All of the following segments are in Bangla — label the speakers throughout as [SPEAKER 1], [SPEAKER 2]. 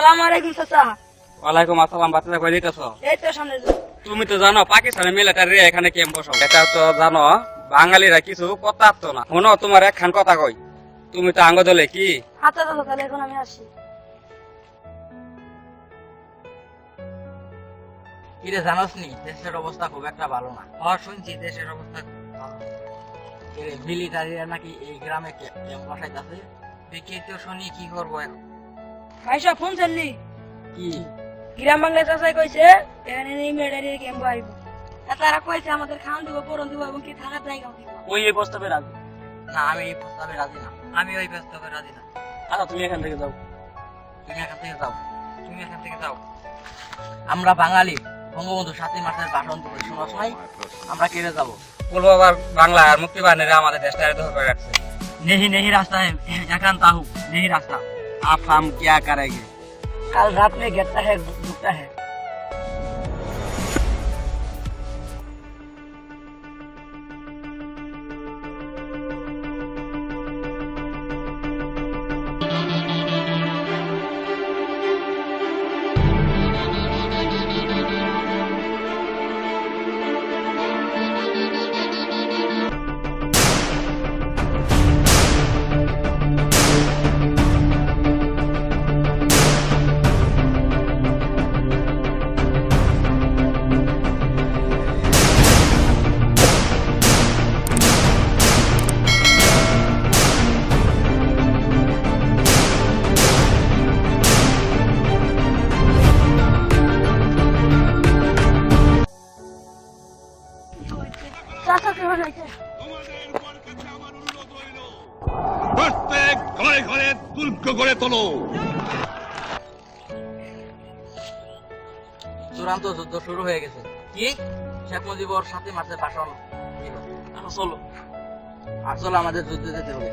[SPEAKER 1] আসসালামু আলাইকুম চাচা।
[SPEAKER 2] ওয়ালাইকুম আসসালাম বাচ্চারা কই দিতেছ
[SPEAKER 1] এই তো সামনে
[SPEAKER 2] তুমি তো জানো পাকিস্তানের মিলিটারি এখানে ক্যাম্প বসাও এটা তো জানো বাঙালিরা কিছু কথা আসতো না। শোনো তোমার একখান কথা কই। তুমি তো আঙ্গ দলে কি?
[SPEAKER 1] আচ্ছা চাচা তাহলে এখন আমি আসি।
[SPEAKER 3] কিরে জানোস নি দেশের অবস্থা খুব একটা ভালো না। আর শুনছি দেশের অবস্থা খুব ভালো। না। কিরে মিলিটারিরা নাকি এই গ্রামে ক্যাম্প বসাইতেছে? দেখি তো শুনি কি করব এখন।
[SPEAKER 1] ফোন
[SPEAKER 3] কি?
[SPEAKER 1] গ্রাম বাংলা চাষাই কইছে এখানে তারা কইছে আমাদের খাওয়ান দিব পরন দিব এবং কি থাকার জায়গা দিব?
[SPEAKER 2] ওই এই প্রস্তাবে রাজি।
[SPEAKER 3] না আমি এই প্রস্তাবে রাজি না। আমি ওই প্রস্তাবে রাজি না।
[SPEAKER 2] আচ্ছা তুমি এখান থেকে যাও।
[SPEAKER 3] তুমি এখান থেকে যাও। তুমি এখান থেকে যাও। আমরা বাঙালি বঙ্গবন্ধু সাতই মাসের ভাষণ শোনা আমরা কেড়ে যাব।
[SPEAKER 2] বলব বাংলা আর মুক্তি বাহিনীরা আমাদের দেশটা ধরে রাখছে।
[SPEAKER 3] নেহি নেহি রাস্তা একান্ত আহু নেহি রাস্তা। आप हम क्या करेंगे?
[SPEAKER 1] कल रात में गिरता है घूमता है।
[SPEAKER 4] দুর্গ তোলো।
[SPEAKER 3] চূড়ান্ত যুদ্ধ শুরু হয়ে গেছে। কি? শেখ মুজিবর সাথে মাঠে ভাষণ চলো। আর চলো আমাদের যুদ্ধে যেতে হবে।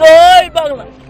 [SPEAKER 1] জয় বাংলা
[SPEAKER 2] শিমুল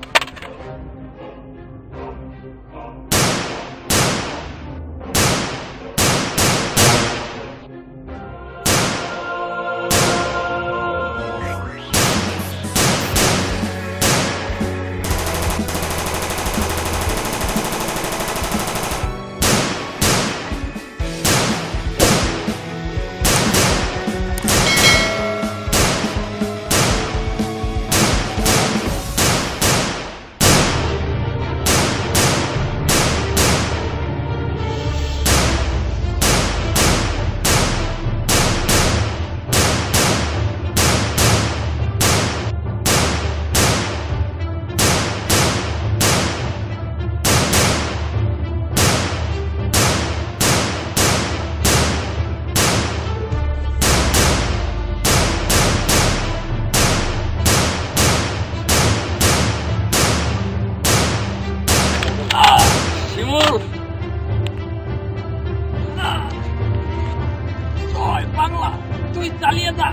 [SPEAKER 2] বাংলা তুই চালিয়ে যা।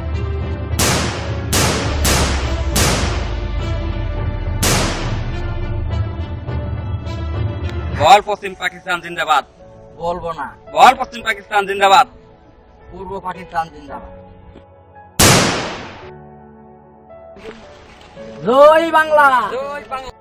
[SPEAKER 2] বল পশ্চিম পাকিস্তান জিন্দাবাদ।
[SPEAKER 3] বলব না।
[SPEAKER 2] বল পশ্চিম পাকিস্তান জিন্দাবাদ।
[SPEAKER 3] পূর্ব পাকিস্তান জিন্দাবাদ। জয় বাংলা।
[SPEAKER 2] জয় বাংলা।